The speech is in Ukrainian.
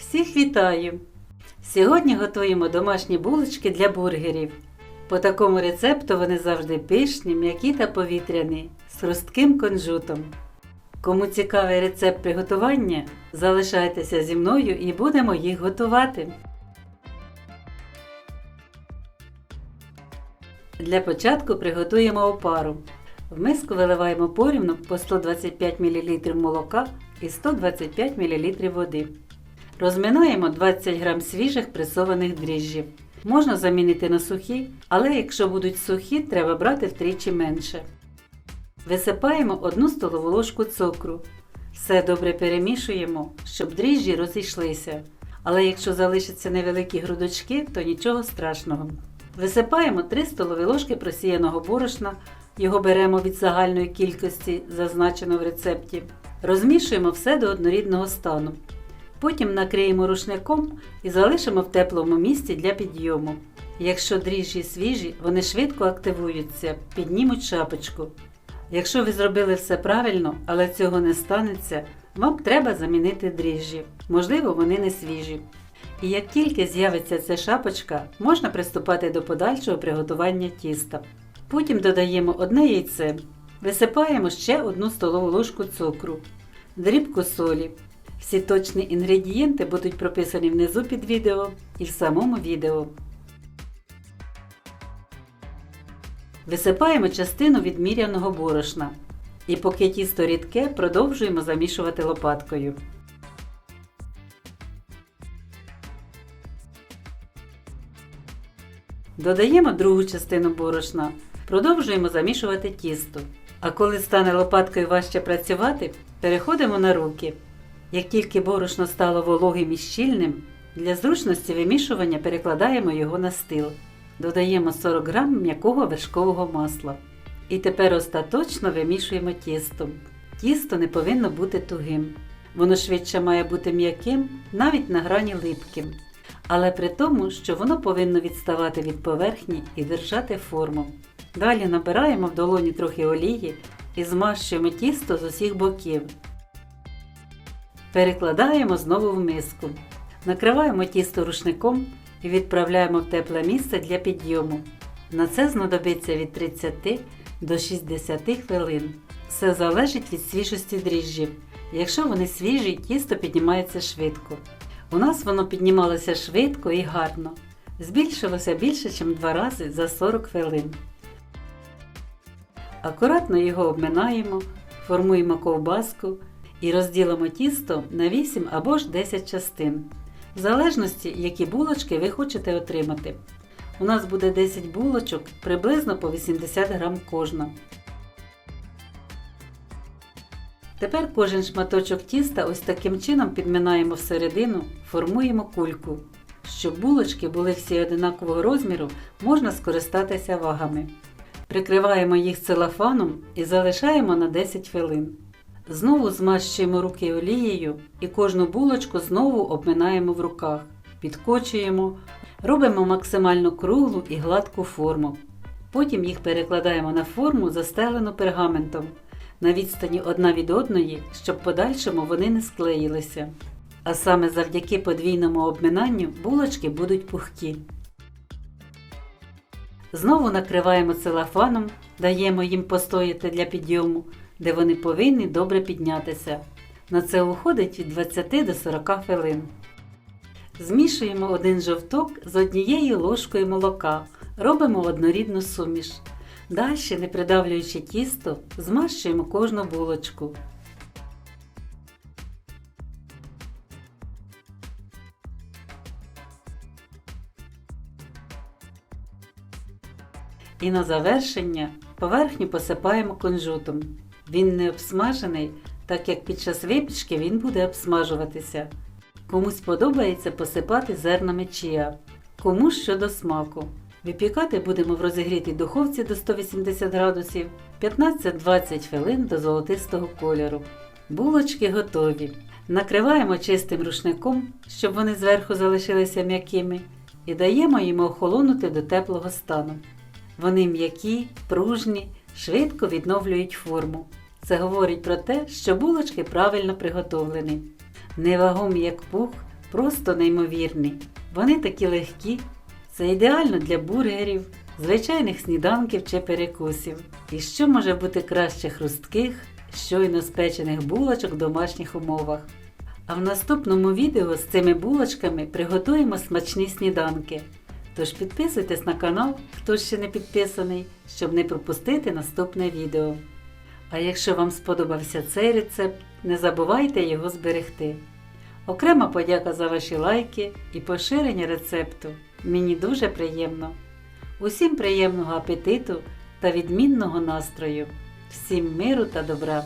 Всіх вітаю! Сьогодні готуємо домашні булочки для бургерів. По такому рецепту вони завжди пишні, м'які та повітряні, з хрустким кунжутом. Кому цікавий рецепт приготування, залишайтеся зі мною і будемо їх готувати. Для початку приготуємо опару. В миску виливаємо порівну по 125 мл молока і 125 мл води. Розминаємо 20 г свіжих пресованих дріжджів. Можна замінити на сухі, але якщо будуть сухі, треба брати втричі менше. Висипаємо 1 столову ложку цукру. Все добре перемішуємо, щоб дріжджі розійшлися. Але якщо залишаться невеликі грудочки, то нічого страшного. Висипаємо 3 столові ложки просіяного борошна, його беремо від загальної кількості, зазначено в рецепті. Розмішуємо все до однорідного стану. Потім накриємо рушником і залишимо в теплому місці для підйому. Якщо дріжджі свіжі, вони швидко активуються, піднімуть шапочку. Якщо ви зробили все правильно, але цього не станеться, вам треба замінити дріжджі. Можливо, вони не свіжі. І як тільки з'явиться ця шапочка, можна приступати до подальшого приготування тіста. Потім додаємо одне яйце, висипаємо ще одну столову ложку цукру, дрібку солі. Всі точні інгредієнти будуть прописані внизу під відео і в самому відео. Висипаємо частину відміряного борошна. І поки тісто рідке, продовжуємо замішувати лопаткою. Додаємо другу частину борошна. Продовжуємо замішувати тісто. А коли стане лопаткою важче працювати, переходимо на руки. Як тільки борошно стало вологим і щільним, для зручності вимішування перекладаємо його на стил. Додаємо 40 г м'якого вершкового масла. І тепер остаточно вимішуємо тісто. Тісто не повинно бути тугим. Воно швидше має бути м'яким, навіть на грані липким. Але при тому, що воно повинно відставати від поверхні і держати форму. Далі набираємо в долоні трохи олії і змащуємо тісто з усіх боків. Перекладаємо знову в миску. Накриваємо тісто рушником і відправляємо в тепле місце для підйому. На це знадобиться від 30 до 60 хвилин. Все залежить від свіжості дріжджів. Якщо вони свіжі, тісто піднімається швидко. У нас воно піднімалося швидко і гарно. Збільшилося більше, ніж два рази за 40 хвилин. Акуратно його обминаємо, формуємо ковбаску і розділимо тісто на 8 або ж 10 частин, в залежності, які булочки ви хочете отримати. У нас буде 10 булочок приблизно по 80 грам кожна. Тепер кожен шматочок тіста ось таким чином підминаємо всередину, формуємо кульку. Щоб булочки були всі одинакового розміру, можна скористатися вагами. Прикриваємо їх целофаном і залишаємо на 10 хвилин. Знову змащуємо руки олією і кожну булочку знову обминаємо в руках, підкочуємо, робимо максимально круглу і гладку форму. Потім їх перекладаємо на форму, застелену пергаментом на відстані одна від одної, щоб подальшому вони не склеїлися. А саме завдяки подвійному обминанню булочки будуть пухкі. Знову накриваємо целофаном, даємо їм постояти для підйому, де вони повинні добре піднятися. На це уходить від 20 до 40 хвилин. Змішуємо один жовток з однією ложкою молока, робимо однорідну суміш. Далі, не придавлюючи тісто, змащуємо кожну булочку. І на завершення поверхню посипаємо кунжутом. Він не обсмажений, так як під час випічки він буде обсмажуватися. Комусь подобається посипати зернами чия, комусь щодо смаку. Випікати будемо в розігрітій духовці до 180 градусів 15-20 хвилин до золотистого кольору. Булочки готові. Накриваємо чистим рушником, щоб вони зверху залишилися м'якими, і даємо їм охолонути до теплого стану. Вони м'які, пружні, швидко відновлюють форму. Це говорить про те, що булочки правильно приготовлені. Невагомі як пух, просто неймовірні. Вони такі легкі. Це ідеально для бургерів, звичайних сніданків чи перекусів. І що може бути краще хрустких, щойно спечених булочок в домашніх умовах. А в наступному відео з цими булочками приготуємо смачні сніданки. Тож підписуйтесь на канал, хто ще не підписаний, щоб не пропустити наступне відео. А якщо вам сподобався цей рецепт, не забувайте його зберегти. Окрема подяка за ваші лайки і поширення рецепту. Мені дуже приємно. Усім приємного апетиту та відмінного настрою. Всім миру та добра!